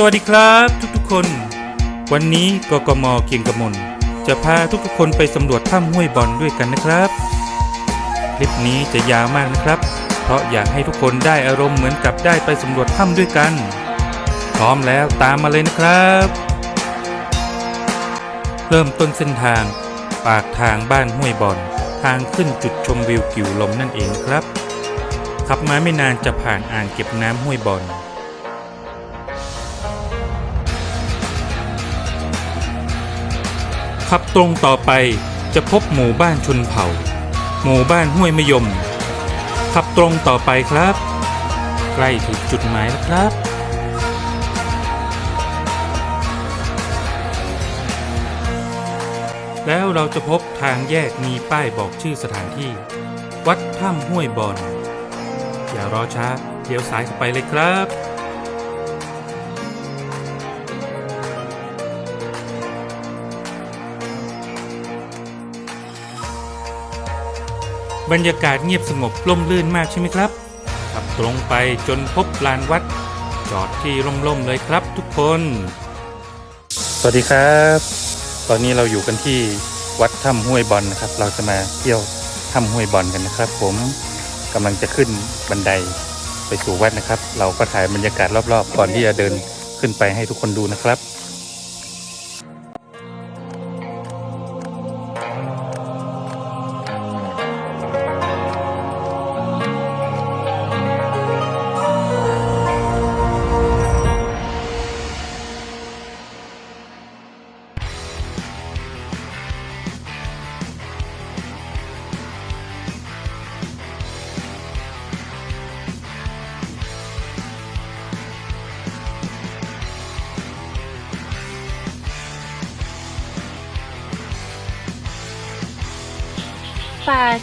สวัสดีครับทุกๆคน วันนี้กกมเกียงกมลจะพาทุกๆคนไปสำรวจถ้ำห้วยบอลด้วยกันนะครับ คลิปนี้จะยาวมากนะครับ เพราะอยากให้ทุกคนได้อารมณ์เหมือนกับได้ไปสำรวจถ้ำด้วยกัน พร้อมแล้วตามมาเลยนะครับ เริ่มต้นเส้นทาง ปากทางบ้านห้วยบอลทางขึ้นจุดชมวิวกิ่วลมนั่นเองครับขับมาไม่นานจะผ่านอ่างเก็บน้ำห้วยบอล ขับตรงต่อไปจะพบหมู่บ้านชนเผ่า หมู่บ้านห้วยมะยม ขับตรงต่อไปครับ ใกล้ถึงจุดหมายแล้วครับ แล้วเราจะพบทางแยกมีป้ายบอกชื่อสถานที่ วัดถ้ำห้วยบอนอย่ารอช้าเดี๋ยวสายเข้าไปเลยครับ บรรยากาศเงียบสงบร่มรื่นมากใช่ไหมครับ ขับตรงไปจนพบลานวัด จอดที่ร่มๆเลยครับทุกคน สวัสดีครับ ตอนนี้เราอยู่กันที่วัดถ้ำห้วยบอลนะครับ เราจะมาเที่ยวถ้ำห้วยบอลกันนะครับ ผมกำลังจะขึ้นบันไดไปสู่วัดนะครับ เราก็ถ่ายบรรยากาศรอบๆ ก่อนที่จะเดินขึ้นไปให้ทุกคนดูนะครับ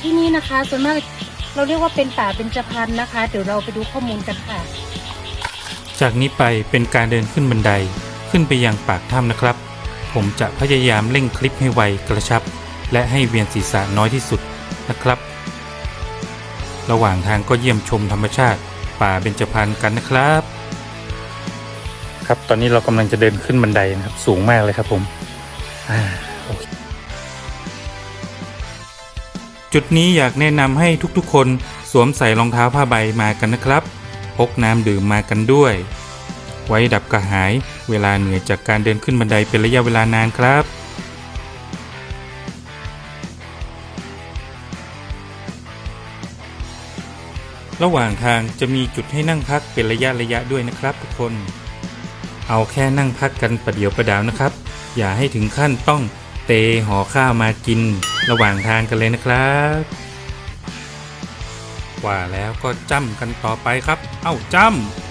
ที่นี่นะคะส่วนมากเราเรียกว่าเป็นป่าเบญจพรรณนะคะ เดี๋ยวเราไปดูข้อมูลกันค่ะ จากนี้ไปเป็นการเดินขึ้นบันไดขึ้นไปยังปากถ้ำนะครับ ผมจะพยายามเร่งคลิปให้ไวกระชับ และให้เวียนศีรษะน้อยที่สุดนะครับ ระหว่างทางก็เยี่ยมชมธรรมชาติ ป่าเบญจพรรณกันนะครับ ครับตอนนี้เรากำลังจะเดินขึ้นบันไดนะครับ สูงมากเลยครับผมอ่า จุดนี้อยากแนะนำให้ทุกๆ คนสวมใส่รองเท้าผ้าใบมากันนะครับ พกน้ำดื่มมากันด้วย ไว้ดับกระหายเวลาเหนื่อยจากการเดินขึ้นบันไดเป็นระยะเวลานานครับระหว่างทางจะมีจุดให้นั่งพักเป็นระยะระยะด้วยนะครับทุกคน เอาแค่นั่งพักกันประเดี๋ยวประดาวนะครับ อย่าให้ถึงขั้นต้อง เตห่อข้าวมากินระหว่างทางกันเลยนะครับ ว่าแล้วก็จ้ำกันต่อไปครับ เอ้าจ้ำ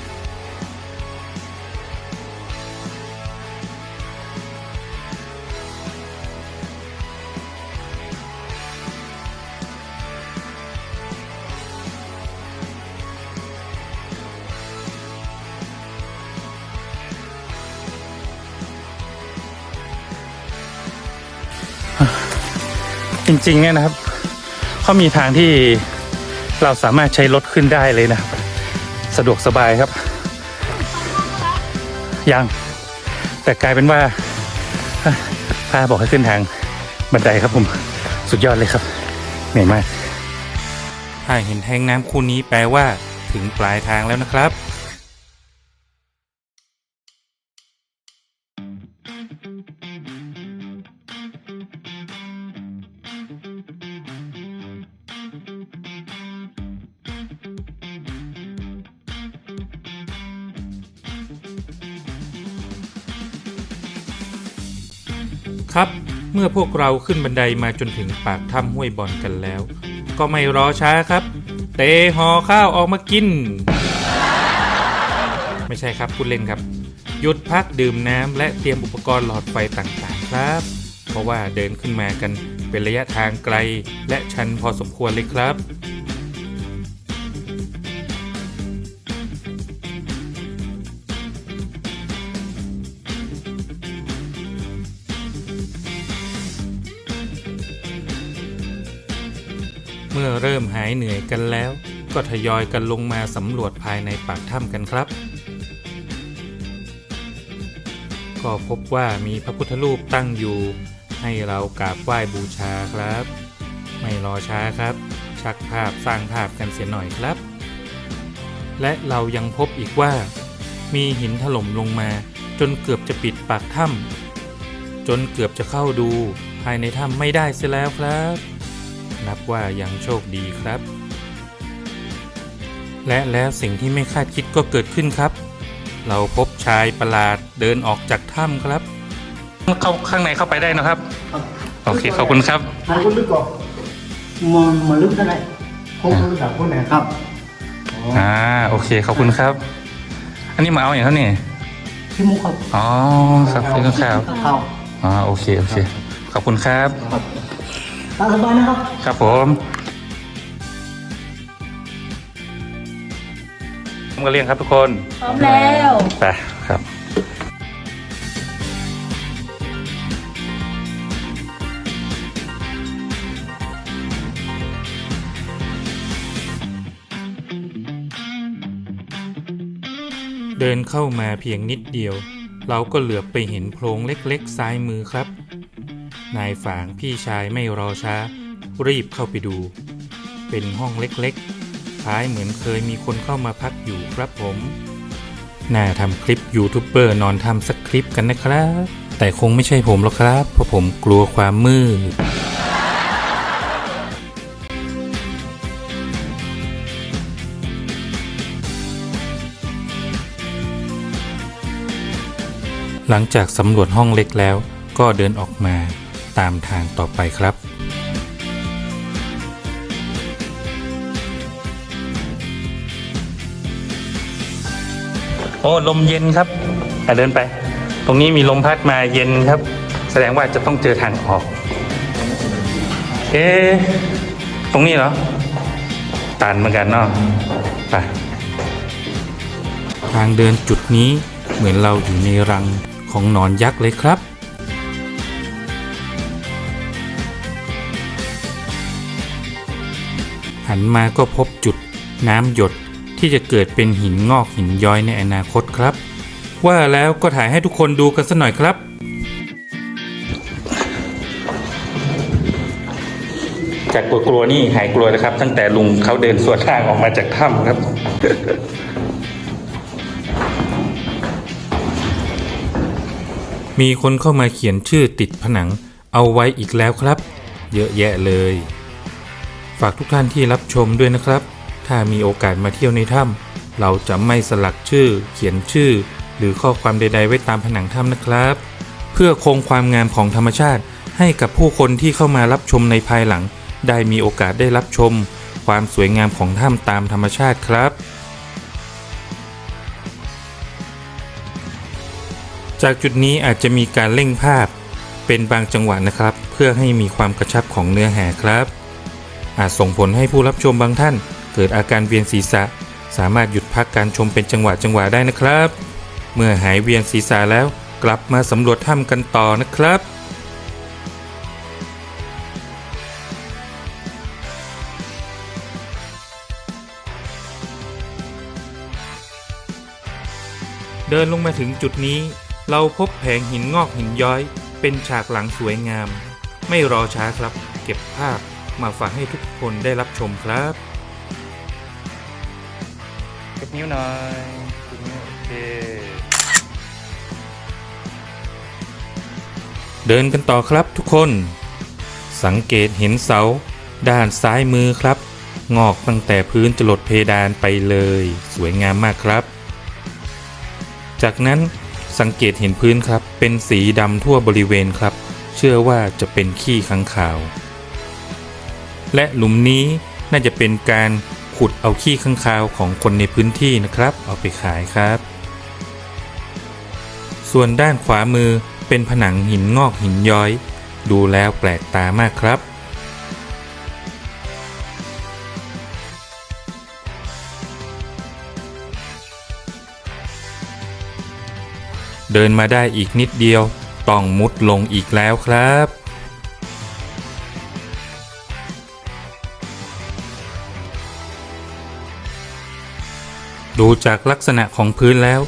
จริงๆเนี่ยนะครับเขามีทางที่เราสามารถใช้รถขึ้นได้เลยนะครับ สะดวกสบายครับยังแต่กลายเป็นว่าพาบอกให้ขึ้นทางบันไดครับผมสุดยอดเลยครับเหนื่อยมากถ้าเห็นแทงน้ำคู่นี้แปลว่าถึงปลายทางแล้วนะครับ เมื่อพวกเราขึ้นบันไดมาจนถึงปากถ้ำห้วยบอลกันแล้ว ก็ไม่รอช้าครับ เตะห่อข้าวออกมากิน ไม่ใช่ครับพูดเล่นครับ หยุดพักดื่มน้ำและเตรียมอุปกรณ์หลอดไฟต่างๆครับ เพราะว่าเดินขึ้นมากันเป็นระยะทางไกลและชันพอสมควรเลยครับ เมื่อเริ่มหายเหนื่อยกันแล้ว ก็ทยอยกันลงมาสำรวจภายในปากถ้ำกันครับ ก็พบว่ามีพระพุทธรูปตั้งอยู่ ให้เรากราบไหว้บูชาครับ ไม่รอช้าครับ ชักภาพสร้างภาพกันเสียหน่อยครับ และเรายังพบอีกว่า มีหินถล่มลงมา จนเกือบจะปิดปากถ้ำจนเกือบจะเข้าดู ภายในถ้ำไม่ได้เสียแล้วครับ นับว่ายังโชคดีครับ และแล้วสิ่งที่ไม่คาดคิดก็เกิดขึ้นครับ เราพบชายประหลาดเดินออกจากถ้ำครับ เข้าข้างในเข้าไปได้นะครับ โอเคขอบคุณครับหายคนลึกก่อนมันมันลึกเท่าไหร่ผมรู้จักคนไหนครับอ๋ออ่าโอเคขอบคุณครับ อันนี้มาเอาอย่างเท่านี่พี่มุกครับอ๋อครับพี่ข้าวข้าวอ๋อโอเคโอเคขอบคุณครับ ตามสบายนะครับ ครับผมผมก็เรียงครับทุกคนพร้อมแล้วไปครับเดินเข้ามาเพียงนิดเดียว เราก็เหลือบไปเห็นโพรงเล็กๆ ซ้ายมือครับ นายฝางพี่ชายไม่รอช้า รีบเข้าไปดู เป็นห้องเล็กๆคล้ายเหมือนเคยมีคนเข้ามาพักอยู่ครับผม น่าทำคลิปยูทูบเบอร์นอนทำสักคลิปกันนะครับ แต่คงไม่ใช่ผมหรอกครับ เพราะผมกลัวความมืดหลังจากสำรวจห้องเล็กแล้วก็เดินออกมา ตามทางต่อไปครับโอ้ลมเย็นครับอะเดินไป ตรงนี้มีลมพัดมาเย็นครับ แสดงว่าจะต้องเจอทางออก เอ๊ะตรงนี้เหรอตันเหมือนกันเนาะไปทางเดินจุดนี้เหมือนเราอยู่ในรังของหนอนยักษ์เลยครับ หันมาก็พบจุดน้ำหยดที่จะเกิดเป็นหินงอกหินย้อยในอนาคตครับ ว่าแล้วก็ถ่ายให้ทุกคนดูกันสักหน่อยครับ จากกลัวๆนี่หายกลัวนะครับ ตั้งแต่ลุงเขาเดินสวนทางออกมาจากถ้ำครับมีคนเข้ามาเขียนชื่อติดผนังเอาไว้อีกแล้วครับ เยอะแยะเลยฝากทุกท่านที่รับชมด้วยนะครับ ถ้ามีโอกาสมาเที่ยวในถ้ำเราจะไม่สลักชื่อ เขียนชื่อ หรือข้อความใด ๆ ไว้ตามผนังถ้ำนะครับ เพื่อคงความงามของธรรมชาติ ให้กับผู้คนที่เข้ามารับชมในภายหลัง ได้มีโอกาสได้รับชม ความสวยงามของถ้ำตามธรรมชาติครับ จากจุดนี้อาจจะมีการเร่งภาพเป็นบางจังหวะนะครับ เพื่อให้มีความกระชับของเนื้อหาครับ อาจส่งผลให้ผู้รับชมบางท่าน เกิดอาการเวียนศีรษะ สามารถหยุดพักการชมเป็นจังหวะจังหวะได้นะครับ เมื่อหายเวียนศีรษะแล้วกลับมาสำรวจถ้ำกันต่อนะครับเดินลงมาถึงจุดนี้ เราพบแผงหินงอกหินย้อย เป็นฉากหลังสวยงาม ไม่รอช้าครับ เก็บภาพ มาฝากให้ทุกคนได้รับชมครับเก็บนิ้วหน่อยเก็บนิ้วโอเคเดินกันต่อครับทุกคน สังเกตเห็นเสา ด้านซ้ายมือครับ งอกตั้งแต่พื้นจรดเพดานไปเลย สวยงามมากครับ จากนั้นสังเกตเห็นพื้นครับ เป็นสีดำทั่วบริเวณครับ เชื่อว่าจะเป็นขี้ค้างคาว และหลุมนี้น่าจะเป็นการขุดเอาขี้ค้างคาวของคนในพื้นที่นะครับ เอาไปขายครับ ส่วนด้านขวามือเป็นผนังหินงอกหินย้อย ดูแล้วแปลกตามากครับ เดินมาได้อีกนิดเดียว ต้องมุดลงอีกแล้วครับ ดูจากลักษณะของพื้นแล้ว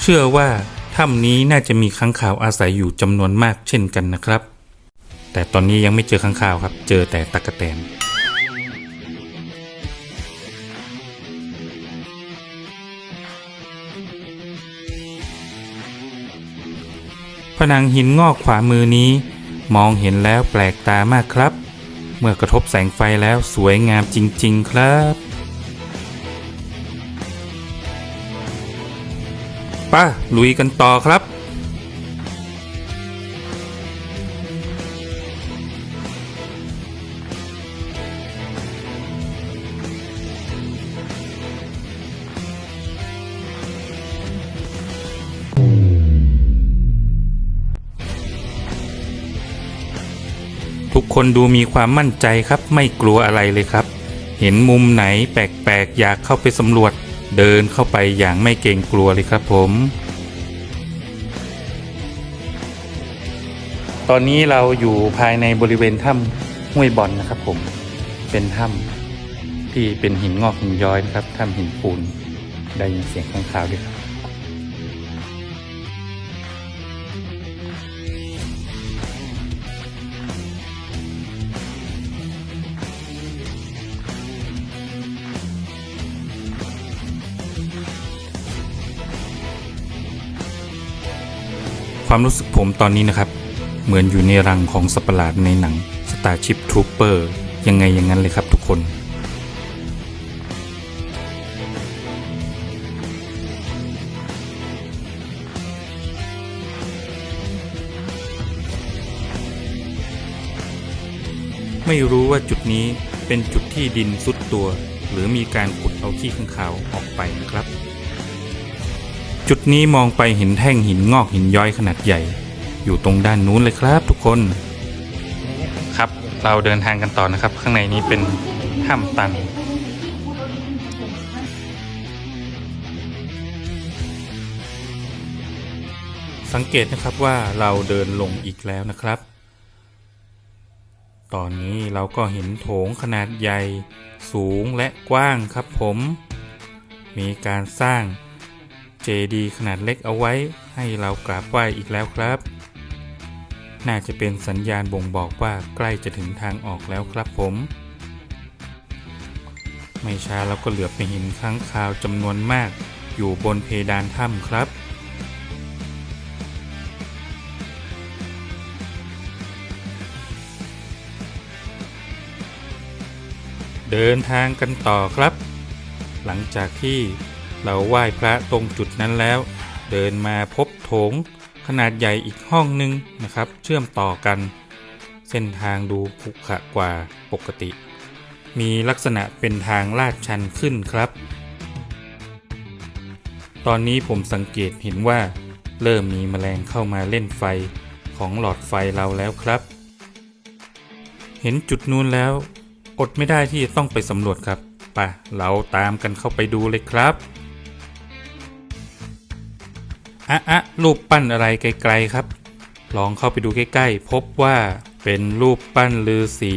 เชื่อว่าถ้ำนี้น่าจะมีค้างคาวอาศัยอยู่จำนวนมากเช่นกันนะครับ แต่ตอนนี้ยังไม่เจอค้างคาวครับ เจอแต่ตะกะแตนผนังหินงอกขวามือนี้ มองเห็นแล้วแปลกตามากครับ เมื่อกระทบแสงไฟแล้วสวยงามจริง ๆ ครับ ป้าลุยกันต่อครับ ทุกคนดูมีความมั่นใจครับไม่กลัวอะไรเลยครับ เห็นมุมไหนแปลกๆ อยากเข้าไปสำรวจ เดินเข้าไปอย่างไม่เกรงกลัวเลยครับผม ตอนนี้เราอยู่ภายในบริเวณถ้ำห้วยบอลนะครับผม เป็นถ้ำที่เป็นหินงอกหินย้อยนะครับถ้ำหินปูน ได้ยินเสียงข้างคาวด้วยครับ ความรู้สึกผมตอนนี้นะครับ เหมือนอยู่ในรังของสัตว์ปหลาดในหนัง Starship Trooper ยังไงอย่างนั้นเลยครับทุกคนไม่รู้ว่าจุดนี้เป็นจุดที่ดินซุดตัว หรือมีการขุดเอาขี้ข้างคาวออกไปนะครับ จุดนี้มองไปเห็นแท่งหินงอกหินย้อยขนาดใหญ่ อยู่ตรงด้านนู้นเลยครับทุกคน ครับเราเดินทางกันต่อนะครับ ข้างในนี้เป็นถ้ำตัน สังเกตนะครับว่าเราเดินลงอีกแล้วนะครับ ตอนนี้เราก็เห็นโถงขนาดใหญ่ สูงและกว้างครับผม มีการสร้าง เจดีขนาดเล็กเอาไว้ให้เรากราบไหว้อีกแล้วครับ น่าจะเป็นสัญญาณบ่งบอกว่าใกล้จะถึงทางออกแล้วครับผม ไม่ช้าเราก็เหลือไปเห็นค้างคาวจำนวนมาก อยู่บนเพดานถ้ำครับเดินทางกันต่อครับ หลังจากที่ เราไหว้พระตรงจุดนั้นแล้ว เดินมาพบโถง ขนาดใหญ่อีกห้องหนึ่งนะครับ เชื่อมต่อกัน เส้นทางดูขรุขระกว่าปกติ มีลักษณะเป็นทางลาดชันขึ้นครับ ตอนนี้ผมสังเกตเห็นว่า เริ่มมีแมลงเข้ามาเล่นไฟของหลอดไฟเราแล้วครับ เห็นจุดนู้นแล้ว อดไม่ได้ที่จะต้องไปสำรวจครับไปะเราตามกันเข้าไปดูเลยครับ อะอะรูปปั้นอะไรไกลๆครับ ลองเข้าไปดูใกล้ๆ พบว่าเป็นรูปปั้นลือสี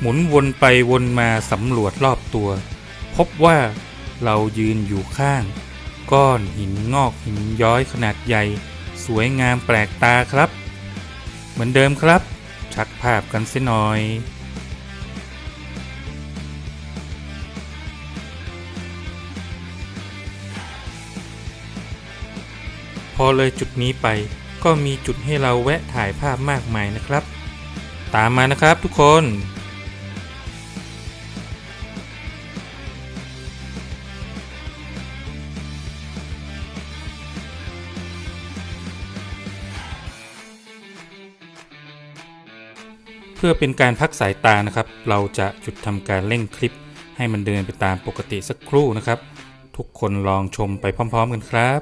หมุนวนไปวนมาสำรวจรอบตัว พบว่าเรายืนอยู่ข้าง ก้อนหินงอกหินย้อยขนาดใหญ่ สวยงามแปลกตาครับ เหมือนเดิมครับ ชักภาพกันเสียหน่อยพอเลยจุดนี้ไปก็มีจุดให้เราแวะถ่ายภาพมากมายนะครับ ตามมานะครับทุกคน พื่อเป็นการพักสายตานะครับ เราจะหยุดทำการเร่งคลิป ให้มันเดินไปตามปกติสักครู่นะครับ ทุกคนลองชมไปพร้อม ๆ กันครับ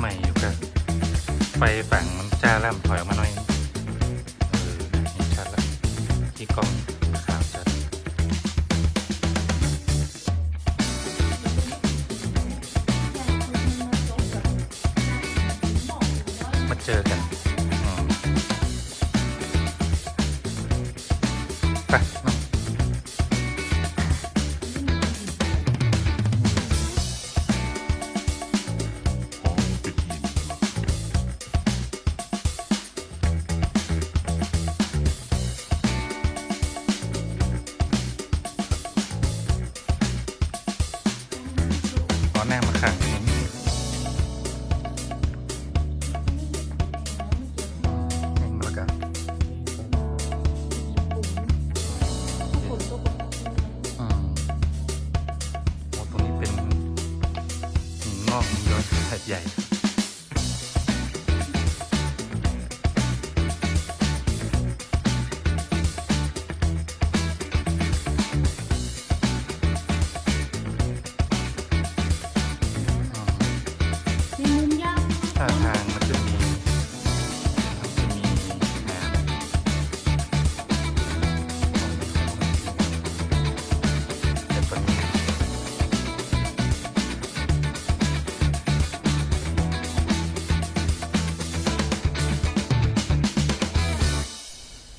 ไม่อยู่ครับไฟฝั่งมันจ้าล่ำถอยออกมาหน่อยเออชัดแล้วที่กล้อง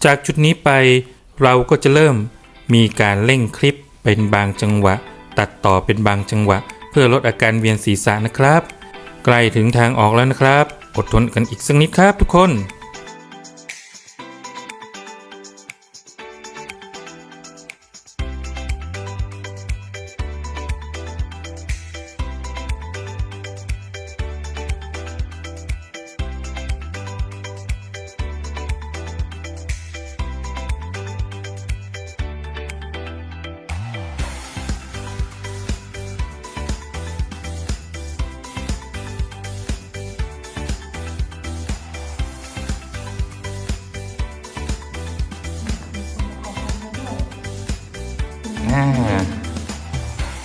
จากจุดนี้ไปเราก็จะเริ่มมีการเร่งคลิปเป็นบางจังหวะ ตัดต่อเป็นบางจังหวะ เพื่อลดอาการเวียนศีรษะนะครับ ใกล้ถึงทางออกแล้วนะครับ อดทนกันอีกสักนิดครับทุกคน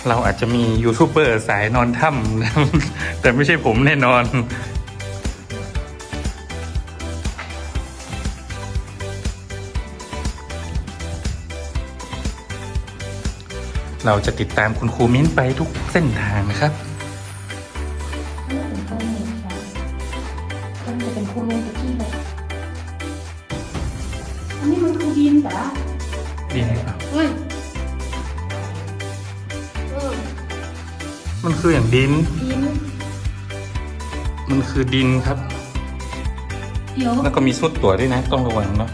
เราอาจจะมียูทูบเบอร์สายนอนถ้ำแต่ไม่ใช่ผมแน่นอนเราจะติดตามคุณครูมิ้นไปทุกเส้นทางนะครับ ดิน ดิน มันคือดินครับ เดี๋ยวแล้วก็มีสุดตัวด้วยนะ ต้องระวังเนาะ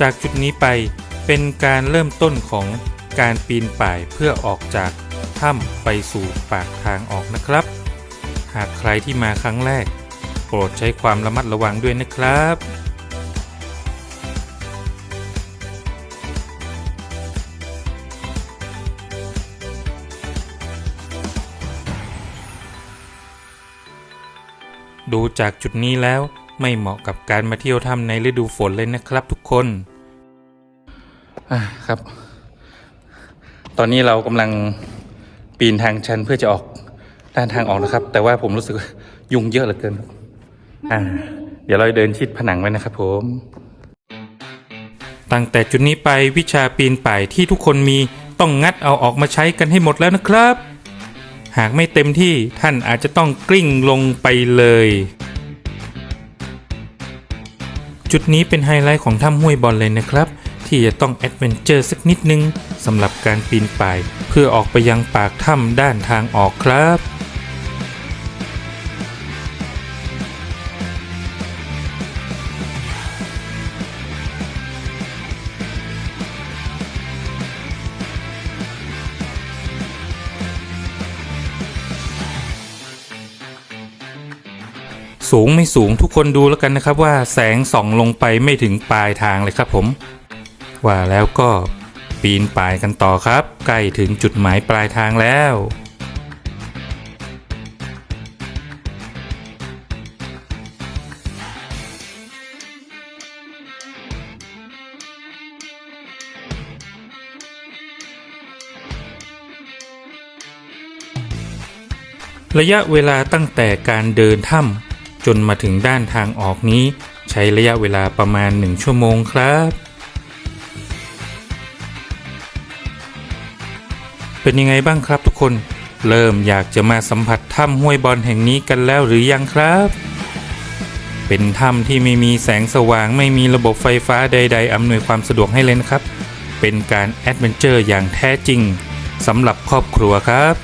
จากจุดนี้ไปเป็นการเริ่มต้นของ การปีนป่ายเพื่อออกจากถ้ำไปสู่ปากทางออกนะครับ หากใครที่มาครั้งแรก โปรดใช้ความระมัดระวังด้วยนะครับ ดูจากจุดนี้แล้วไม่เหมาะกับการมาเที่ยวถ้ำในฤดูฝนเลยนะครับทุกคน อะครับ ตอนนี้เรากำลังปีนทางชันเพื่อจะออกด้านทางออกนะครับ แต่ว่าผมรู้สึกยุงเยอะเหลือเกินอ่า เดี๋ยวเราเดินชิดผนังไว้นะครับผม ตั้งแต่จุดนี้ไปวิชาปีนป่ายที่ทุกคนมีต้องงัดเอาออกมาใช้กันให้หมดแล้วนะครับ หากไม่เต็มที่ท่านอาจจะต้องกลิ้งลงไปเลย จุดนี้เป็นไฮไลท์ของถ้ำห้วยบอลเลยนะครับ ที่จะต้องแอดเวนเจอร์สักนิดนึงสำหรับการปีนป่าย เพื่อออกไปยังปากถ้ำด้านทางออกครับสูงไม่สูงทุกคนดูแล้วกันนะครับว่าแสงส่องลงไปไม่ถึงปลายทางเลยครับผม ว่าแล้วก็ปีนป่ายกันต่อครับ ใกล้ถึงจุดหมายปลายทางแล้วระยะเวลาตั้งแต่การเดินถ้ำจนมาถึงด้านทางออกนี้ ใช้ระยะเวลาประมาณ 1 ชั่วโมงครับ เป็นยังไงบ้างครับทุกคน เริ่มอยากจะมาสัมผัสถ้ำห้วยบอลแห่งนี้กันแล้วหรือยังครับ เป็นถ้ำที่ไม่มีแสงสว่างไม่มีระบบไฟฟ้าใด ๆอำนวยความสะดวกให้เลยนะครับ เป็นการแอดเวนเจอร์อย่างแท้จริงสำหรับครอบครัวครับ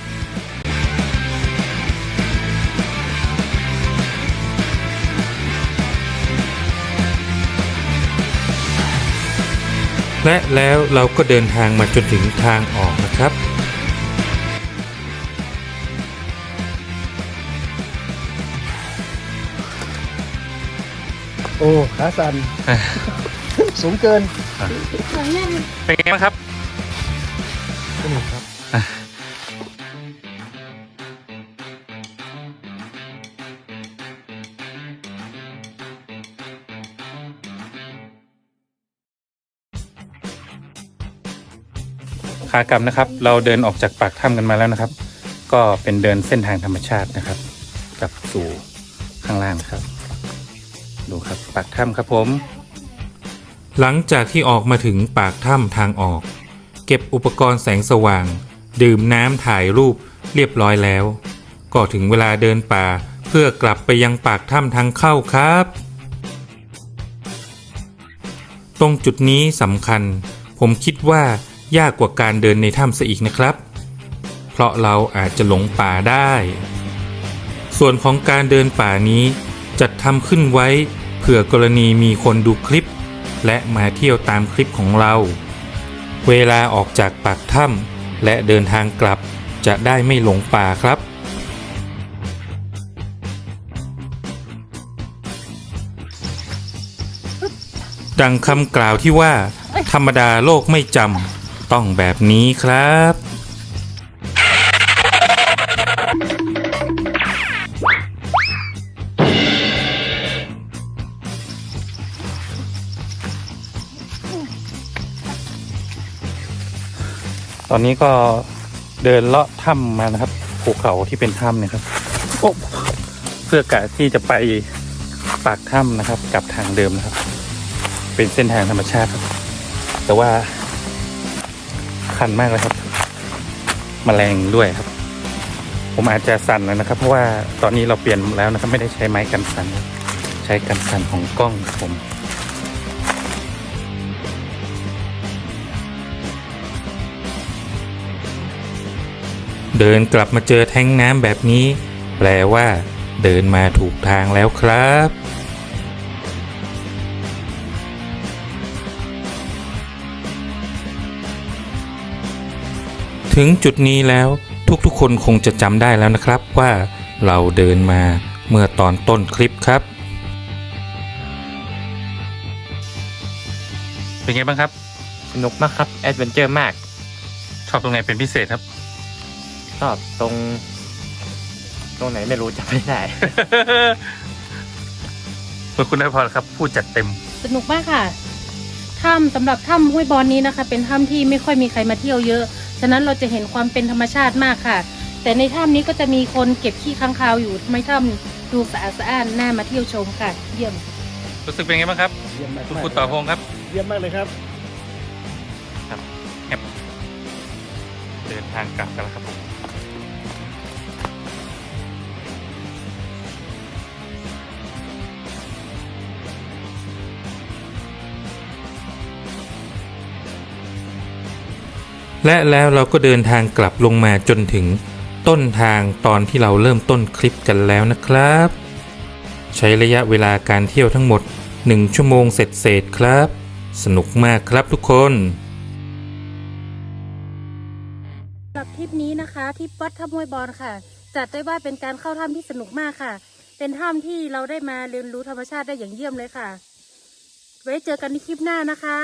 และแล้วเราก็เดินทางมาจนถึงทางออกนะครับ โอ้ ขาสั่น สูงเกินเป็นไงบ้างครับสนุกครับ ขากลับนะครับ เราเดินออกจากปากถ้ำกันมาแล้วนะครับ ก็เป็นเดินเส้นทางธรรมชาตินะครับ กลับสู่ข้างล่างครับดู ครับปากถ้ำครับผม หลังจากที่ออกมาถึงปากถ้ำทางออก เก็บอุปกรณ์แสงสว่าง ดื่มน้ำถ่ายรูปเรียบร้อยแล้ว ก็ถึงเวลาเดินป่าเพื่อกลับไปยังปากถ้ำทางเข้าครับ ตรงจุดนี้สำคัญ ผมคิดว่ายากกว่าการเดินในถ้ำซะอีกนะครับ เพราะเราอาจจะหลงป่าได้ ส่วนของการเดินป่านี้จัดทำขึ้นไว้ ผื่อกรณีมีคนดูคลิป และมาเที่ยวตามคลิปของเรา เวลาออกจากปากถ้ำและเดินทางกลับจะได้ไม่หลงป่าครับดังคำกล่าวที่ว่า ธรรมดาโลกไม่จำต้องแบบนี้ครับ ตอนนี้ก็เดินเลาะถ้ำมานะครับภูเขาที่เป็นถ้ำเนี่ยครับโอ้เพื่อกะที่จะไปปากถ้ำนะครับกลับทางเดิมนะครับ เป็นเส้นทางธรรมชาติครับ แต่ว่าคันมากเลยครับมแมลงด้วยครับ ผมอาจจะสั่นแล้วนะครับ เพราะว่าตอนนี้เราเปลี่ยนแล้วนะครับ ไม่ได้ใช้ไม้กันสั่นใช้กันสั่นของกล้องผม เดินกลับมาเจอแท้งน้ำแบบนี้ แปลว่า เดินมาถูกทางแล้วครับ ถึงจุดนี้แล้วทุกๆคนคงจะจำได้แล้วนะครับว่าเราเดินมาเมื่อตอนต้นคลิปครับ เป็นไงบ้างครับ สนุกมากครับ แอดเวนเจอร์มาก ชอบตรงไหนเป็นพิเศษครับ ชอบตรง ตรงไหนไม่รู้จำไม่ได้เมื่อคุณได้พอครับพูดจัดเต็ม สนุกมากค่ะ ถ้ำสำหรับถ้ำห้วยบอนนี้นะคะ เป็นถ้ำที่ไม่ค่อยมีใครมาเที่ยวเยอะ ฉะนั้นเราจะเห็นความเป็นธรรมชาติมากค่ะ แต่ในถ้ำนี้ก็จะมีคนเก็บขี้ค้างคาวอยู่ทำให้ถ้ำดูสะอาดสะอ้านน่ามาเที่ยวชมค่ะ เยี่ยม รู้สึกเป็นไงบ้างครับ เยี่ยมมากคุณคุณต่อพงษ์ครับ เยี่ยมมากเลยครับ เดินทางกลับกันแล้วครับผม และแล้วเราก็เดินทางกลับลงมาจนถึงต้นทางตอนที่เราเริ่มต้นคลิปกันแล้วนะครับ ใช้ระยะเวลาการเที่ยวทั้งหมด 1 ชั่วโมงเสร็จๆครับ สนุกมากครับทุกคนสำหรับทริปนี้นะคะทริปวัดถ้ำห้วยบอนค่ะ จัดได้ว่าเป็นการเข้าถ้ำที่สนุกมากค่ะ เป็นถ้ำที่เราได้มาเรียนรู้ธรรมชาติได้อย่างเยี่ยมเลยค่ะ ไว้เจอกันในคลิปหน้านะคะ